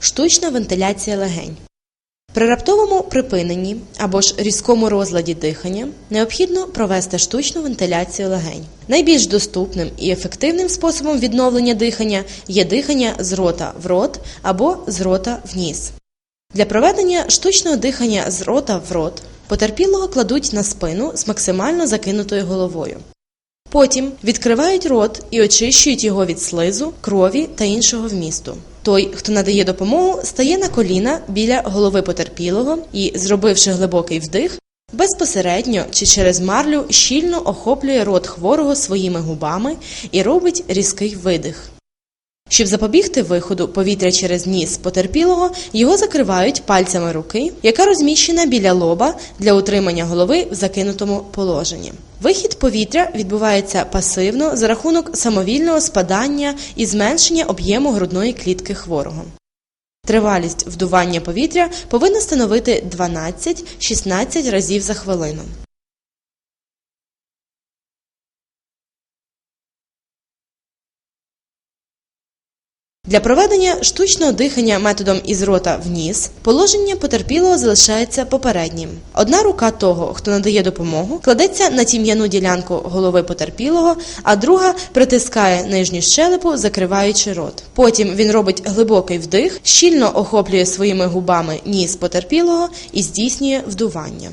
Штучна вентиляція легень. При раптовому припиненні або ж різкому розладі дихання необхідно провести штучну вентиляцію легень. Найбільш доступним і ефективним способом відновлення дихання є дихання з рота в рот або з рота в ніс. Для проведення штучного дихання з рота в рот потерпілого кладуть на спину з максимально закинутою головою. Потім відкривають рот і очищують його від слизу, крові та іншого вмісту. Той, хто надає допомогу, стає на коліна біля голови потерпілого і, зробивши глибокий вдих, безпосередньо чи через марлю щільно охоплює рот хворого своїми губами і робить різкий видих. Щоб запобігти виходу повітря через ніс потерпілого, його закривають пальцями руки, яка розміщена біля лоба для утримання голови в закинутому положенні. Вихід повітря відбувається пасивно за рахунок самовільного спадання і зменшення об'єму грудної клітки хворого. Тривалість вдування повітря повинна становити 12-16 разів за хвилину. Для проведення штучного дихання методом із рота в ніс положення потерпілого залишається попереднім. Одна рука того, хто надає допомогу, кладеться на тім'яну ділянку голови потерпілого, а друга притискає нижню щелепу, закриваючи рот. Потім він робить глибокий вдих, щільно охоплює своїми губами ніс потерпілого і здійснює вдування.